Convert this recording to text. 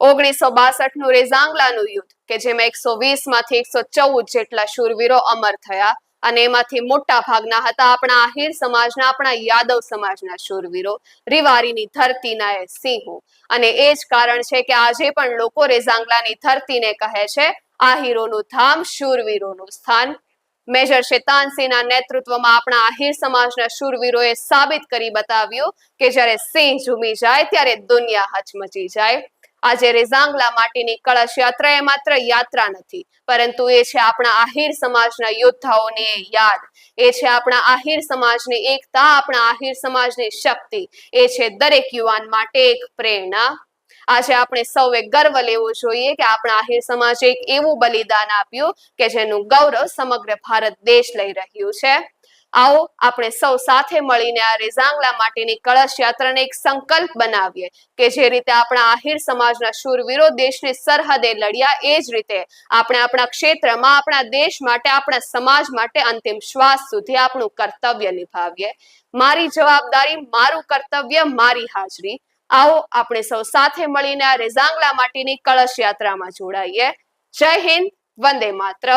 ઓગણીસો બાસઠનું રેઝાંગલાનું યુદ્ધ, કે જેમાં એકસો વીસમાંથી એકસો ચૌદ જેટલા શૂરવીરો અમર થયા અને એમાંથી મોટા ભાગના હતા આપણા આહિર સમાજના, આપણા યાદવ સમાજના શૂરવીરો, રિવારીની ધરતીના એ સિંહો. અને એ જ કારણ છે કે આજે પણ લોકો રેઝાંગલાની ધરતીને કહે છે, આહિરોનું ધામ શૂરવીરોનું સ્થાન. મેજર શેતાનસિંહના નેતૃત્વમાં આપણા આહિર સમાજના શૂરવીરોએ સાબિત કરી બતાવ્યું કે જ્યારે સિંહ ઝૂમી જાય ત્યારે દુનિયા હચમચી જાય. આજે રેઝાંગલા માટેની કળશ યાત્રા એ માત્ર યાત્રા નથી, પરંતુ એ છે આપણા આહિર સમાજના યોદ્ધાઓની યાદ. એ છે આપણા આહિર સમાજની એકતા, આપણા આહિર સમાજની શક્તિ. એ છે દરેક યુવાન માટે એક પ્રેરણા. આજે આપણે સૌએ ગર્વ લેવો જોઈએ કે આપણા આહિર સમાજે એક એવું બલિદાન આપ્યું કે જેનું ગૌરવ સમગ્ર ભારત દેશ લઈ રહ્યું છે. આવો, આપણે સૌ સાથે મળીને આ રેઝાંગલા માટેની કળશ યાત્રાને એક સંકલ્પ બનાવીએ કે જે રીતે આપણા આહિર સમાજના શૂરવીરો દેશની સરહદે લડ્યા, એ જ રીતે આપણે આપણા ક્ષેત્રમાં, આપણા દેશ માટે, આપણા સમાજ માટે અંતિમ શ્વાસ સુધી આપણું કર્તવ્ય નિભાવીએ. મારી જવાબદારી, મારું કર્તવ્ય, મારી હાજરી. આવો, આપણે સૌ સાથે મળીને આ રેઝાંગલા માટેની કળશ યાત્રામાં જોડાઈએ. જય હિન્દ, વંદે માતરમ.